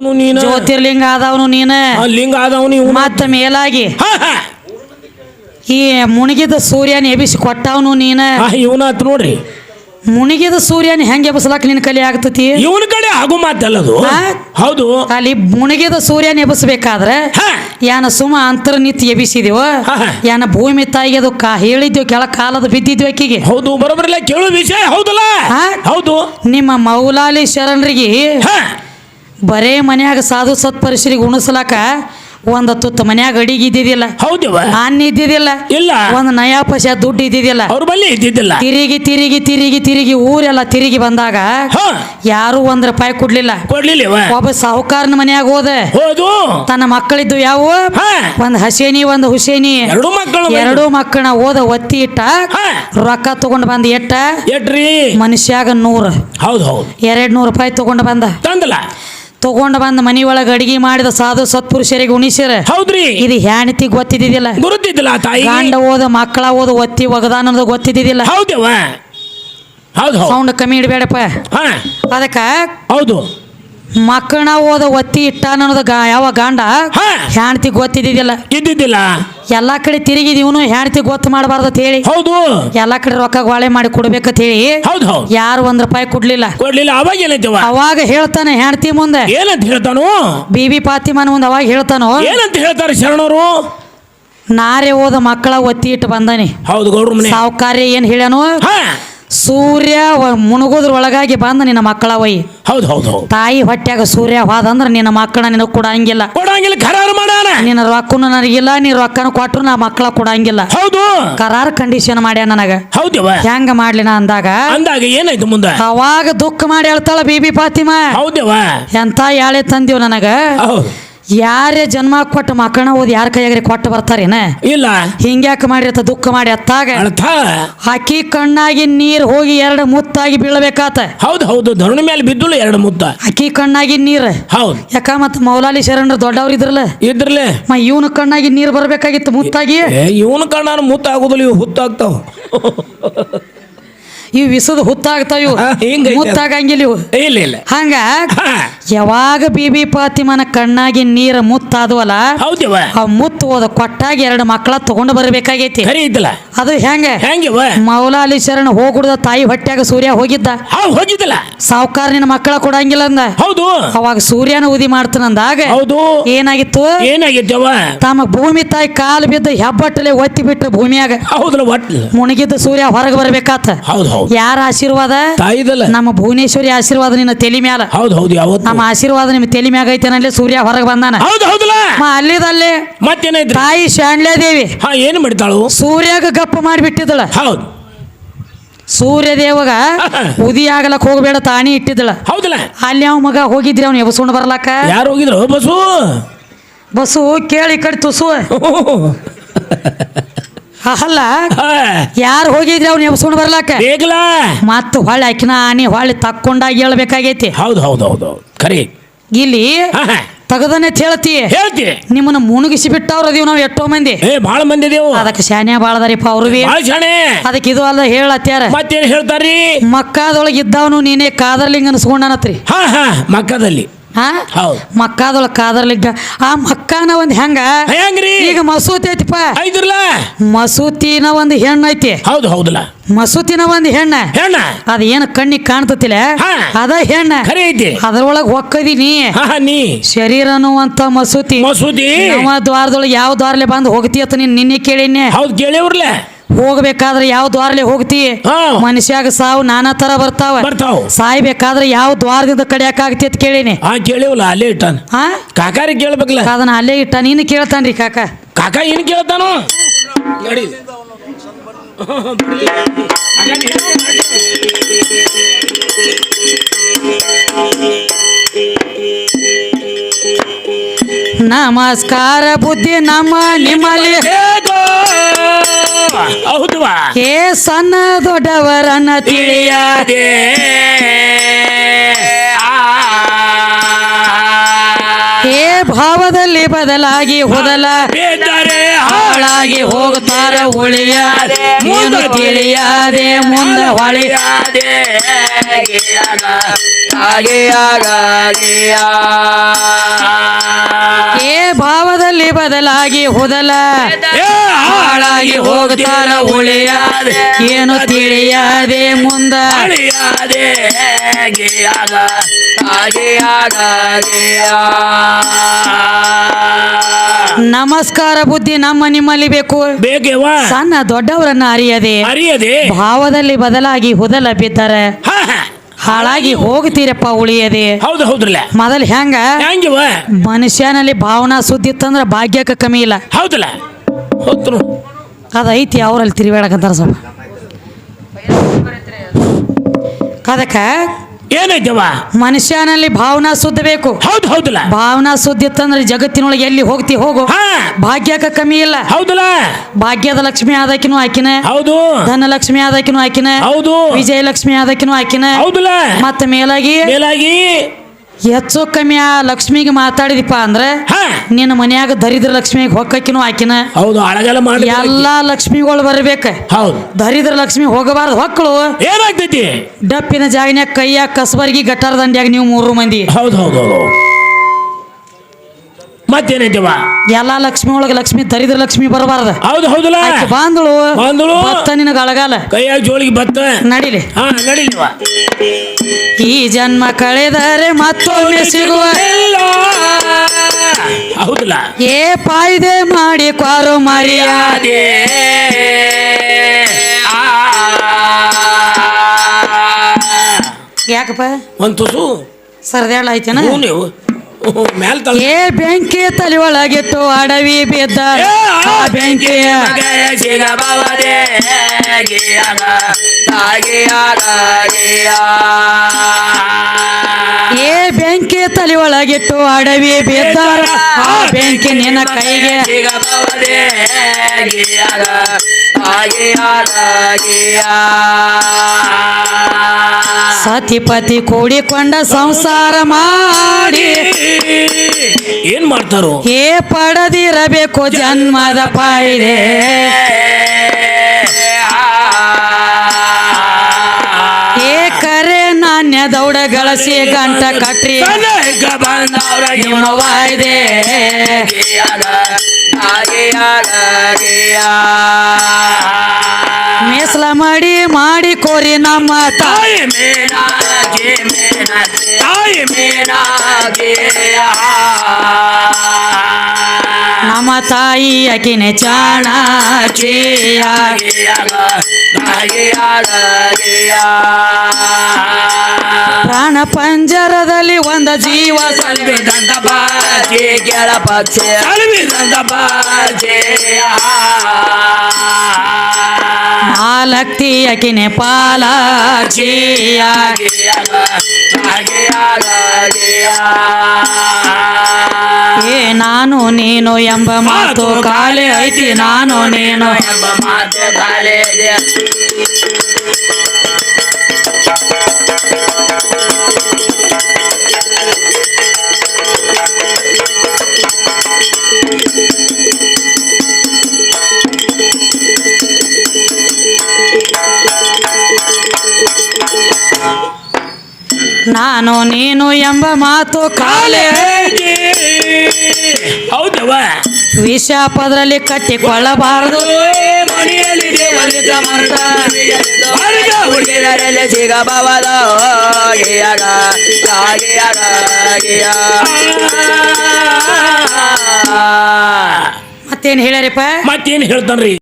ಜ್ಯೋತಿರ್ಲಿಂಗ ಆದವನು ನೀನ? ಲಿಂಗ ಆದವನು ಇವನು? ಮತ್ತ ಮೇಲಾಗಿ ಈ ಮುಣಿಗಿದ ಸೂರ್ಯನ ಎಬಿಸಿ ಕೊಟ್ಟವನು ನೀನ? ಇವನ ಆತ್ ನೋಡ್ರಿ. ಮುಣಿಗಿದ ಸೂರ್ಯನ ಹೆಂಗೆ ಎಬಸ್ಲಾಕ ನಿನ್ ಕಲಿ ಆಗ್ತತಿ? ಇವನ ಕಡೆ ಆಗು ಮಾತಲ್ಲದು. ಆ? ಹೌದು. ಅಲ್ಲಿ ಮುಣಿಗಿದ ಸೂರ್ಯನ ಎಬಸ್ಬೇಕಾದ್ರೆ ಹಾ. ಯಾನ ಸುಮ ಅಂತರ ನಿಂತು ಎಬಿಸಿದೀವ ಹಾ, ಹಾ. ಯಾನ ಭೂಮಿ ತಾಯಿಗೆ ಅದು ಕಾ ಹೇಳಿದ್ವಿ ಕೆಳ ಕಾಲದ ಬಿದ್ದಿದ್ವಿ ಆಕಿಗೆ ಹೌದು ಬರೋಬರಿಲ್ಲ ಕೇಳು ವಿಷಯ ಹೌದಲ್ಲ? ಹಾ? ಹೌದು. ನಿಮ್ಮ ಮೌಲಾಲಿ ಶರಣರಿಗೆ ಹಾ. ಬರೇ ಮನ್ಯಾಗ ಸಾಧು ಸತ್ಪರಿಸರಿಗೆ ಉಣಿಸ್ಲಾಕ ಒಂದ್ ತುತ್ತ ಮನ್ಯಾಗ ಅಡಿಗೆ ಇದ್ದಿದ್ದಿಲ್ಲ. ಹೌದವ ಅನ್ನ ಇದ್ದಿದ್ದಿಲ್ಲ. ಇಲ್ಲ. ಒಂದ್ ನಯಾ ಪಶ ದುಡ್ಡು ಇದ್ದಿದ್ದಿಲ್ಲ. ಅವ್ರ ಬಲ್ಲಿ ಇದ್ದಿದ್ದಿಲ್ಲ. ತಿರುಗಿ ತಿರುಗಿ ತಿರುಗಿ ತಿರುಗಿ ಊರೆಲ್ಲ ತಿರುಗಿ ಬಂದಾಗ ಯಾರು ಒಂದ್ ರೂಪಾಯಿ ಕೊಡ್ಲಿಲ್ಲ. ಕೊಡ್ಲಿಲ್ಲ ಒಬ್ಬ ಸಾಹುಕಾರನ ಮನ್ಯಾಗ ಹೋದ. ಹೌದು. ತನ್ನ ಮಕ್ಕಳಿದ್ದು ಯಾವ? ಒಂದ್ ಹಸೇನಿ ಒಂದ್ ಹುಸೇನಿ. ಎರಡು ಮಕ್ಕಳು ಎರಡು ಮಕ್ಕಳನ್ನ ಓದ ಒತ್ತಿ ಇಟ್ಟ. ರೊಕ್ಕ ತಗೊಂಡ್ ಬಂದ ಎಟ್ಟ? ಎಟ್ರಿ? ಮನುಷ್ಯಾಗ ನೂರ. ಹೌದು ಹೌದು. ಎರಡ್ ನೂರು ರೂಪಾಯಿ ತಗೊಂಡ್ ಬಂದ. ತಂದಲ್ಲ ತಗೊಂಡ್ ಬಂದ ಮನಿ ಒಳಗ ಅಡಿಗೆ ಮಾಡಿದ ಸಾಧು ಸತ್ಪುರುಷರಿಗೆ ಉಣಿಸ್ಯಾರ ಹೌದ್ರಿ. ಇದು ಹೆಣತಿ ಗೊತ್ತಿದ್ದಿಲ್ಲ ಗುರುತಿದ್ದಿಲ್ಲ ತಾಯಿ? ಗಂಡ ಓದ ಮಕ್ಕಳ ಓದ ಒತ್ತಿ ಒಗದಾನ ಗೊತ್ತಿದ್ದಿಲ್ಲ ಹೌದವ ಹೌದು ಹೌದು. ಸೌಂಡ್ ಕಮ್ಮಿ ಇಡಬೇಡಪ್ಪ. ಅದಕ್ಕ ಹೌದು. ಮಕ್ಕಳನ್ನ ಓದ ಒತ್ತಿ ಇಟ್ಟ ಅನ್ನೋದು ಗಾ ಯಾವ ಗಾಂಡ? ಹಾ. ಹ್ಯಾಣತಿ ಗೊತ್ತಿದ್ದಿದ್ದಿಲ್ಲ. ಇದ್ದಿದ್ದಿಲ್ಲ. ಎಲ್ಲಾ ಕಡೆ ತಿರುಗಿದ್ ಇವನು ಹ್ಯಾಣತಿ ಗೊತ್ತು ಮಾಡಬಾರ್ದು ಅಂತ ಹೇಳಿ. ಹೌದು. ಎಲ್ಲಾ ಕಡೆ ರೊಕ್ಕ ಗೋಳೆ ಮಾಡಿ ಕೊಡ್ಬೇಕಂತ ಹೇಳಿ. ಹೌದು ಹೌದು. ಯಾರು ಒಂದ್ ರೂಪಾಯಿ ಕೊಡ್ಲಿಲ್ಲ. ಕೊಡ್ಲಿಲ್ಲ ಅವಾಗ ಏನೈತವ? ಅವಾಗ ಹೇಳ್ತಾನೆ ಹೆಂಡತಿ ಮುಂದೆ. ಏನಂತ ಹೇಳ್ತಾನು? ಬಿಬಿ ಪಾತಿಮನ ಮುಂದೆ ಅವಾಗ ಹೇಳ್ತಾನೋ? ಏನಂತ ಹೇಳ್ತಾರೆ ಶರಣರು ನಾರೇ ಓದ ಮಕ್ಕಳ ಒತ್ತಿ ಇಟ್ಟು ಬಂದಾನೆ. ಹೌದು ಗೌಡ್ರ ಮನೆ. ಸಾವುಕಾರ್ಯ ಏನ್ ಹೇಳ್ಯಾನು? ಹಾ. ಸೂರ್ಯ ಮುಣುಗೋದ್ರ ಒಳಗಾಗಿ ಬಂದ ನಿನ್ನ ಮಕ್ಕಳ ವೈ. ಹೌದು ಹೌದು ಹೌದು. ತಾಯಿ ಹೊಟ್ಯಾಗ ಸೂರ್ಯ ಹೋದಂದ್ರ ನಿನ್ನ ಮಕ್ಕಳ ನಿನಗೆ ಕೊಡಂಗಿಲ್ಲ. ಕೊಡಂಗಿಲ್ಲ ಕರಾರು ಮಾಡಾನ ನಿನ್ನ ರೊಕ್ಕನು ನನಗಿಲ್ಲ ನೀ ರೊಕ್ಕನು ಕೊಟ್ಟರು ನಾ ಮಕ್ಕಳ ಕೊಡಂಗಿಲ್ಲ. ಹೌದು. ಕರಾರ್ ಕಂಡೀಷನ್ ಮಾಡ್ಯ ನನಗ. ಹೌದವ ಹೆಂಗ ಮಾಡ್ಲಿ ನಾ ಅಂದಾಗ? ಅಂದಾಗ ಏನಾಯ್ತು ಮುಂದೆ? ಅವಾಗ ದುಃಖ ಮಾಡಿ ಹೇಳ್ತಾಳ ಬಿಬಿ ಪಾತಿಮ ಹೌದವ ಎಂತ ಯಾಳೆ ತಂದೀವ್ ನನಗ? ಹೌದು. ಯಾರೇ ಜನ್ಮ ಕೊಟ್ಟು ಮಕ್ಕಳನ್ನ ಓದಿ ಯಾರ ಕೈಯಾಗ್ರಿ ಕೊಟ್ಟು ಬರ್ತಾರೇನ? ಇಲ್ಲ. ಹಿಂಗ್ಯಾಕ ಮಾಡಿರತ್ತ ದುಃಖ ಮಾಡಿ ಅತ್ತಾಗ. ಹಾಕಿ ಕಣ್ಣಾಗಿ ನೀರ್ ಹೋಗಿ ಎರಡು ಮುತ್ತಾಗಿ ಬೀಳಬೇಕಾತ. ಹೌದು ಹೌದು. ಧರಣಿ ಮೇಲೆ ಬಿದ್ದುಳು ಎರಡು ಮುತ್ತ. ಅಕ್ಕಿ ಕಣ್ಣಾಗಿ ನೀರ್. ಹೌದು. ಯಾಕ ಮತ್ ಮೌಲಾಲಿ ಶರಣರು ದೊಡ್ಡವ್ರು ಇದ್ರಲ್ಲ? ಇದ್ರಲ್ಲ. ಮ ಇವನ ಕಣ್ಣಾಗಿ ನೀರ್ ಬರ್ಬೇಕಾಗಿತ್ತು ಮುತ್ತಾಗಿ? ಇವನು ಕಣ್ಣಾನು ಮುತ್ತ ಆಗುದಿಲ್ಲ ಇವು ಹುತ್ತಾಗ್ತಾವ. ಇವ್ ವಿಸದ ಹುತ್ತಾಗ್ತಾವ ಇವು ಮುತ್ತಾಗಂಗಿಲ್ಲ ಇವು. ಇಲ್ಲ ಇಲ್ಲ. ಹಂಗ? ಯಾವಾಗ ಬಿಬಿ ಪಾತಿಮನ ಕಣ್ಣಾಗಿ ನೀರ ಮುತ್ತಾದವಲ್ಲ ಹೌದವ ಆ ಮುತ್ತು ಹೋದ ಕೊಟ್ಟಾಗಿ ಎರಡು ಮಕ್ಕಳ ತಗೊಂಡು ಬರಬೇಕಾಗೈತಿ. ಖರಿ ಇದ್ದಲ್ಲ. ಅದು ಹೆಂಗ? ಹೆಂಗಿವ ಮೌಲಾಲಿ ಶರಣ ಹೋಗುಡ್ದ ತಾಯಿ ಹೊಟ್ಟೆಗ ಸೂರ್ಯ ಹೋಗಿದ್ದ. ಹೋಗಿದ್ದಲ್ಲ. ಸಾವುಕಾರ ನಿನ್ನ ಮಕ್ಕಳ ಕೊಡಂಗಿಲ್ಲ ಅಂದ. ಹೌದು. ಅವಾಗ ಸೂರ್ಯನ ಉದಿ ಮಾಡ್ತಾನಂದಾಗ ಹೌದು. ಏನಾಗಿತ್ತು? ಏನಾಗಿತ್ತವ ತಮ್ಮ ಭೂಮಿ ತಾಯಿ ಕಾಲು ಬಿದ್ದು ಹೆಬ್ಬಟ್ಟಲೆ ಒತ್ತಿ ಬಿಟ್ಟು ಭೂಮಿಯಾಗ. ಹೌದಲ್ಲ ಒಟ್ಟು ಮುಣಗಿದ್ದ ಸೂರ್ಯ ಹೊರಗೆ ಬರ್ಬೇಕಾತ. ಹೌದು. ಯಾರ ಆಶೀರ್ವಾದ? ತಾಯಿದಲ್ಲ. ನಮ್ಮ ಭುವನೇಶ್ವರಿ ಆಶೀರ್ವಾದ ನಿನ್ನ ತೆಲಿ ಮ್ಯಾಲ. ಹೌದು ಹೌದು ಯಾವತ್ತು? ನಮ್ಮ ಆಶೀರ್ವಾದ ನಿಮ್ಮ ತೆಲಿ ಮ್ಯಾಗ ಐತೇನಲ್ಲಿ ಸೂರ್ಯ ಹೊರಗೆ ಬಂದಾನ. ಹೌದು ಹೌದಲ್ಲ. ಅಲ್ಲಿದಲ್ಲಿ ಮತ್ತೇನಾಯ್ತ್ರಿ ತಾಯಿ ಶಾಣ್ಲೆ ದೇವಿ ಹಾ ಏನು ಮಾಡ್ತಾಳು ಸೂರ್ಯಾಗ ಗಪ್ಪ ಮಾಡಿಬಿಟ್ಟಿದ್ದಳ. ಹೌದು. ಸೂರ್ಯ ದೇವಗ ಉದಿ ಆಗಲಕ್ಕೆ ಹೋಗಬೇಡ ತಾಣಿ ಇಟ್ಟಿದ್ದಳ. ಹೌದಲ್ಲ. ಅಲ್ಲಿ ಅವ ಮಗ ಹೋಗಿದ್ರಿ ಅವ್ನು ಎಬಸುಣ್ಣ ಬರ್ಲಾಕ? ಯಾರು ಹೋಗಿದ್ರು? ಬಸ್ಸು ಬಸ್ಸು ಕೇಳಿ ಕಡೆ ತುಸು. ಅಲ್ಲ ಯಾರು ಹೋಗಿದ್ರಿ ಅವ್ನು ಎಬ್ಸ್ಕೊಂಡು ಬರ್ಲಾಕ? ಬೇಗಲ. ಮತ್ತ ಹೊಳ್ಳಿ ಆಕಿನ ಆನಿ ಹೊಳ್ಳಿ ತಕ್ಕೊಂಡಾಗ ಹೇಳ್ಬೇಕಾಗೈತಿ. ಹೌದು ಹೌದು ಹೌದು ಹೌದು. ಖರಿ ಇಲ್ಲಿ ತಗದನೇ ಹೇಳ್ತಿ. ಹೇಳ್ತಿ. ನಿಮ್ಮನ್ನ ಮುಣುಗಿಸಿ ಬಿಟ್ಟವ್ರ ಅದೀವ್ ನಾವು ಎಷ್ಟೋ ಮಂದಿ. ಏ ಭಾಳ ಮಂದಿ ಅದಕ್ಕೆ ಶಾನ್ಯ ಬಾಳದಾರಿಪ್ಪ ಅವ್ರು ಬಿ ಭಾಳ ಶಾಣೆ. ಅದಕ್ಕೆ ಇದು ಅಲ್ಲ ಹೇಳತ್ಯಾರ. ಮತ್ತೇನ್ ಹೇಳ್ತಾರ್ರಿ? ಮಕ್ಕಾದೊಳಗೆ ಇದ್ದವನು ನೀನೇ ಕಾದರ್ಲಿಂಗ್ ಅನ್ಸ್ಕೊಂಡನತ್ರಿ. ಹಾ ಹಾ ಮಕ್ಕದಲ್ಲಿ. ಹಾ? ಹೌದು. ಮಕ್ಕಾದೊಳಗೆ ಕಾದರ್ಲಿಂಗ ಆ ಮಕ್ಕಾನ ಒಂದ್ ಹೆಂಗ? ಹೆಂಗ್ರಿ? ಈಗ ಮಸೂತಿ ಐತಿಪ್ಪ. ಐದ್ರಲ್ಲ? ಮಸೂತಿನ ಒಂದು ಹೆಣ್ಣು ಐತಿ. ಹೌದು ಹೌದಲ್ಲ. ಮಸೂತಿನ ಒಂದು ಹೆಣ್ಣ. ಹೆಣ್ಣ? ಅದ ಏನ್ ಕಣ್ಣಿಗೆ ಕಾಣ್ತತಿಲ್ಲ? ಹಾ. ಅದ ಹೆಣ್ಣ. ಖರಿ ಐತಿ. ಅದ್ರೊಳಗ ಹೊಕ್ಕದಿನಿ ಹಾ ಹಾ, ನೀ. ಶರೀರ ಅನ್ನುವಂತ ಮಸೂತಿ? ಮಸೂದಿ ನಮ್ಮ ದ್ವಾರದೊಳಗೆ ಯಾವ ದ್ವಾರಲೆ ಬಂದು ಹೋಗ್ತೀಯತ್ತ ನೀನ್ ನಿನ್ನೆ ಕೇಳಿನಿ ಹೌದು ಕೇಳಿವ್ರಲ್ಲ ಹೋಗ್ಬೇಕಾದ್ರೆ ಯಾವ ದ್ವಾರಲೆ ಹೋಗ್ತಿ? ಹಾ. ಮನುಷ್ಯಾಗ ಸಾವು ನಾನಾ ತರ ಬರ್ತಾವ. ಬರ್ತಾವ. ಸಾಯ್ಬೇಕಾದ್ರೆ ಯಾವ ದ್ವಾರದಿಂದ ಕಡಿಯಾಕ ಆಗ್ತಿ ಅಂತ ಕೇಳಿನಿ. ಆ ಕೇಳಿವಲ್ಲ ಅಲ್ಲೇ ಇಟ್ಟಾನ. ಹಾ? ಕಾಕಾರಿ ಕೇಳ್ಬೇಕಲ್ಲ? ಅದನ್ನ ಅಲ್ಲೇ ಇಟ್ಟ ನೀನು ಕೇಳ್ತಾನ್ರಿ ಕಾಕ. ಕಾಕ ಏನ್ ಕೇಳ್ತಾನು? ನಡಿ. ನಮಸ್ಕಾರ ಬುದ್ಧಿ ನಮ್ಮ ನಿಮ್ಮಲ್ಲಿ. ಹೇಗೋ ಹೌದವಾ? ಏ ಸಣ್ಣ ದೊಡ್ಡವರನ್ನ ತಿಳಿಯ ತಿಳಿಯದೆ. ಏ ಭಾವದಲ್ಲಿ ಬದಲಾಗಿ ಹೋದಲ. ಹಾಳಾಗಿ ಹೋಗ್ತಾರ ಉಳಿಯಾದೆ. ಮುಂದೆ ತಿಳಿಯಾದೆ ಮುಂದೆ ಹೊಳಿ ಹಾಗೆ ಬದಲಾಗಿ ಹೋದಲ ಹಾಳಾಗಿ ಹೋಗ್ತಾರ ಉಳಿಯಾದೆ. ಏನು ತಿಳಿಯಾದೆ ಮುಂದ. ನಮಸ್ಕಾರ ಬುದ್ಧಿ ನಮ್ಮ ನಿಮ್ಮಲ್ಲಿ ಬೇಕು. ಸಣ್ಣ ದೊಡ್ಡವರನ್ನ ಅರಿಯದೆ. ಅರಿಯದೆ. ಭಾವದಲ್ಲಿ ಬದಲಾಗಿ ಹುದಲ ಬಿದ್ದರೆ. ಹಾಳಾಗಿ ಹೋಗ್ತೀರಪ್ಪ ಉಳಿಯದೆ. ಹೌದು ಹೌದ್ರಲ್ಲ. ಮೊದಲು ಹೆಂಗ? ಹೆಂಗಿವ? ಮನುಷ್ಯನಲ್ಲಿ ಭಾವನಾ ಸುದ್ದಿ ಇತ್ತಂದ್ರೆ ಭಾಗ್ಯಕ್ಕೆ ಕಮ್ಮಿ ಇಲ್ಲ. ಹೌದಲ್ಲ. ಹೊತ್ತು ಅದೈತಿ ಅವರಲ್ಲಿ ತಿರುಗಾಡಕಂತಾರ ಸ್ವಲ್ಪ. ಅದಕ್ಕ ಏನೈತವ ಮನುಷ್ಯನಲ್ಲಿ ಭಾವನಾ ಶುದ್ಧ ಬೇಕು. ಹೌದು ಹೌದಲ್ಲ. ಭಾವನಾ ಸುದ್ದಿ ಇತ್ತಂದ್ರೆ ಜಗತ್ತಿನೊಳಗೆ ಎಲ್ಲಿ ಹೋಗ್ತಿ ಹೋಗು. ಹಾ. ಭಾಗ್ಯಕ್ಕೆ ಕಮ್ಮಿ ಇಲ್ಲ? ಹೌದಲ್ಲ. ಭಾಗ್ಯದ ಲಕ್ಷ್ಮಿ ಆದಕಿನೂ ಆಕಿನ. ಹೌದು. ಧನಲಕ್ಷ್ಮಿ ಆದಕಿನೂ ಹಾಕಿನ ಹೌದು. ವಿಜಯಲಕ್ಷ್ಮಿ ಆದಕಿನೂ ಆಕಿನ. ಹೌದಲ್ಲ. ಮತ್ತೆ ಮೇಲಾಗಿ ಮೇಲಾಗಿ ಹೆಚ್ಚು ಕಮ್ಮಿ ಆ ಲಕ್ಷ್ಮಿಗೆ ಮಾತಾಡಿದಿಪ್ಪ ಅಂದ್ರೆ ನಿನ್ನ ಮನ್ಯಾಗ ದರಿದ್ರ ಲಕ್ಷ್ಮಿಗೆ ಹೊಕ್ಕಿನೂ ಆಕಿನ. ಹೌದು ಅಳಗೆಲ್ಲ ಮಾಡಿ ಎಲ್ಲಾ ಲಕ್ಷ್ಮಿಗಳು ಬರ್ಬೇಕ. ಹೌದು. ದರಿದ್ರ ಲಕ್ಷ್ಮಿ ಹೋಗಬಾರ್ದು ಹೊಕ್ಕಳು. ಏನಾಗ್ತೈತಿ? ಡಪ್ಪಿನ ಜಾಗನ್ಯಾಗ ಕೈಯಾಗ ಕಸಬರ್ಗಿ ಗಟ್ಟಾರ ದಂಡ್ಯಾಗ ನೀವು ಮೂರು ಮಂದಿ. ಹೌದು ಹೌದು ಹೌದು. ಮತ್ತೇನೈತವ? ಎಲ್ಲಾ ಲಕ್ಷ್ಮಿ ಒಳಗ ಲಕ್ಷ್ಮಿ ದರಿದ್ರ ಲಕ್ಷ್ಮಿ ಬರಬಾರ್ದ. ಹೌದು ಹೌದಲ್ಲ? ಆಕಿ ಬಾಂದಳು ಬಂದಳು. ಬತ್ತ ನಿನಗ ಅಳಗಾಲ. ಕೈಯಾಗ ಜೋಳಿಗೆ ಬತ್ತ? ನಡಿಲಿ. ಹಾ ನಡಿಲ್ವ ಈ ಜನ್ಮ ಕಳೆದರೆ ಮತ್ತೊಮ್ಮೆ ಸಿಗುವ. ಹೌದಲ್ಲ. ಏ ಪಾಯ್ದೆ ಮಾಡಿ ಕ್ವಾರು ಮರ್ಯಾದೆ. ಯಾಕಪ್ಪ? ಒಂದು ತುಸು. ಸರ್ದೇಳ ಐತೇನ ಹ್ಞೂ ನೀವು. ಮ್ಯಾಲ್ ತಳ ಏ ಬೆಂಕಿ ತಲೆ ಒಳಗಿತ್ತು ಅಡವಿ ಬಿದ್ದ. ಆ ಬೆಂಕಿಯ ಗಿಯಾ. ಏ ಬೆಂಕಿ ತಲೆ ಒಳಗಿಟ್ಟು ಅಡವಿ ಬಿದ್ದ. ಆ ಬೆಂಕಿ ನಿನ್ನ ಕೈಗೆ. ಸತಿಪತಿ ಕೂಡಿಕೊಂಡ ಸಂಸಾರ ಮಾಡಿ. ಏನ್ ಮಾಡ್ತಾರೋ? ಏ ಪಡದಿರಬೇಕು ಜನ್ಮದ ಪಾಯಿದೆ ಏ ಕರೆ ನಾಣ್ಯ ದೌಡ ಗಳಸಿ ಗಂಟ ಕಟ್ರಿ ಕನಕ ಬಂದವ್ರ ಮೇಸಲ ಮಾಡಿ ಮಾಡಿ ಕೋರಿ ನಮ್ಮ ತಾಯಿ ಮೇನಾಗೆ ಮೇನ ತಾಯಿ ಮೇನಾಗೆ ನಮ್ಮ ತಾಯಿ ಅಕಿನ ಚಾಣ ಪ್ರಾಣ ಪಂಜರದಲ್ಲಿ ಒಂದ ಜೀವ ಸಲ್ವಿ ದಂಡ ಬಾಜೆ ಗೆಳ ಪಕ್ಷ ಸಲ್ವಿ ದಂಡ ಬಾಜಿ ನಾಲಕ್ತಿ ಅಕಿನೆ ಪಾಲಾಕ್ಷಿಯಾಗಿ ಏ ನಾನು ನೀನು ಎಂಬ ಮಾತು ಕಾಲೆ ಐತಿ ನಾನು ನೀನು ಎಂಬ ಮಾತು ಕಾಲೇಜೆ ನಾನು ನೀನು ಎಂಬ ಮಾತು ಕಾಲೆ ಹೌದವ ವಿಷ ಪದರಲ್ಲಿ ಕಟ್ಟಿಕೊಳ್ಳಬಾರದು. ಮತ್ತೇನು ಹೇಳ್ಯಾರಪ್ಪ? ಮತ್ತೇನು ಹೇಳ್ತಾನ್ರಿ?